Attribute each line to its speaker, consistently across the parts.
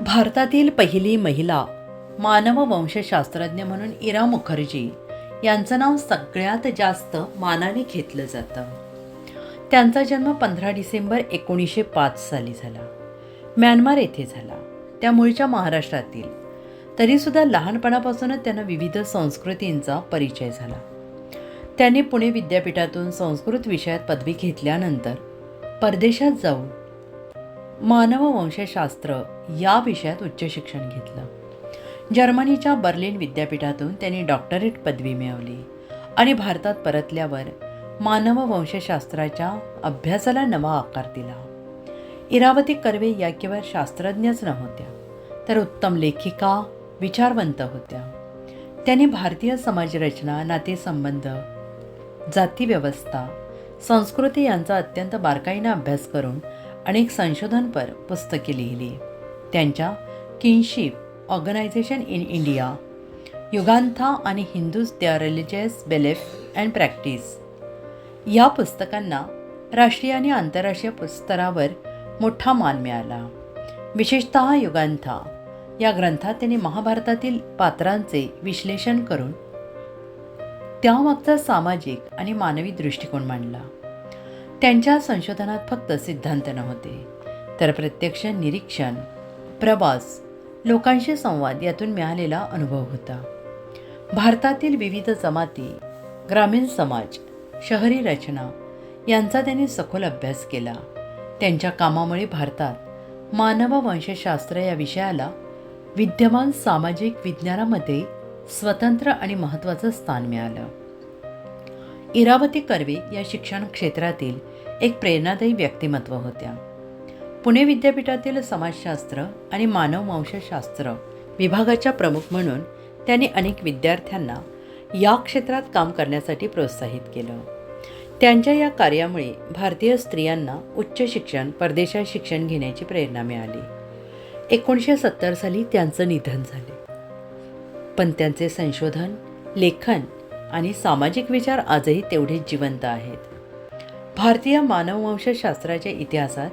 Speaker 1: भारतातील पहिली महिला मानववंशशास्त्रज्ञ म्हणून इरा मुखर्जी यांचं नाव सगळ्यात जास्त मानाने घेतलं जातं. त्यांचा जन्म पंधरा डिसेंबर एकोणीसशे पाच साली झाला. म्यानमार येथे झाला. त्या मूळच्या महाराष्ट्रातील. तरीसुद्धा लहानपणापासूनच त्यांना विविध संस्कृतींचा परिचय झाला. त्यांनी पुणे विद्यापीठातून संस्कृत विषयात पदवी घेतल्यानंतर परदेशात जाऊन मानववंशशास्त्र या विषयात उच्च शिक्षण घेतलं. जर्मनीच्या बर्लिन विद्यापीठातून त्यांनी डॉक्टरेट पदवी मिळवली आणि भारतात परतल्यावर मानववंशशास्त्राच्या अभ्यासाला नवा आकार दिला. इरावती कर्वे या केवळ शास्त्रज्ञच नव्हत्या तर उत्तम लेखिका विचारवंत होत्या. त्यांनी भारतीय समाजरचना नातेसंबंध जातीव्यवस्था संस्कृती यांचा अत्यंत बारकाईनं अभ्यास करून अनेक संशोधनपर पुस्तके लिहिली. त्यांच्या kinship organisation in India Yuganta आणि हिंदूज त्या रिलिजियस बिलीफ अँड प्रॅक्टिस या पुस्तकांना राष्ट्रीय आणि आंतरराष्ट्रीय स्तरावर मोठा मान मिळाला. विशेषतः युगांथा. या ग्रंथात त्यांनी महाभारतातील पात्रांचे विश्लेषण करून त्यामागचा सामाजिक आणि मानवी दृष्टिकोन मांडला. त्यांच्या संशोधनात फक्त सिद्धांत नव्हते तर प्रत्यक्ष निरीक्षण प्रवास लोकांशी संवाद यातून मिळालेला अनुभव होता. भारतातील विविध जमाती ग्रामीण समाज शहरी रचना यांचा त्यांनी सखोल अभ्यास केला. त्यांच्या कामामुळे भारतात मानववंशशास्त्र या विषयाला विद्यमान सामाजिक विज्ञानामध्ये स्वतंत्र आणि महत्त्वाचं स्थान मिळालं. इरावती कर्वे या शिक्षण क्षेत्रातील एक प्रेरणादायी व्यक्तिमत्व होत्या. पुणे विद्यापीठातील समाजशास्त्र आणि मानववंशशास्त्र विभागाच्या प्रमुख म्हणून त्यांनी अनेक विद्यार्थ्यांना या क्षेत्रात काम करण्यासाठी प्रोत्साहित केलं. त्यांच्या या कार्यामुळे भारतीय स्त्रियांना उच्च शिक्षण परदेशात शिक्षण घेण्याची प्रेरणा मिळाली. एकोणीसशे सत्तर साली त्यांचं निधन झाले. पण त्यांचे संशोधन लेखन आणि सामाजिक विचार आजही तेवढेच जिवंत आहेत. भारतीय मानववंशशास्त्राच्या इतिहासात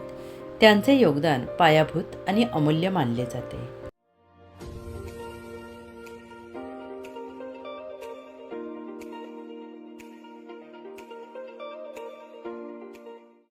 Speaker 1: त्यांचे योगदान पायाभूत आणि अमूल्य मानले जाते.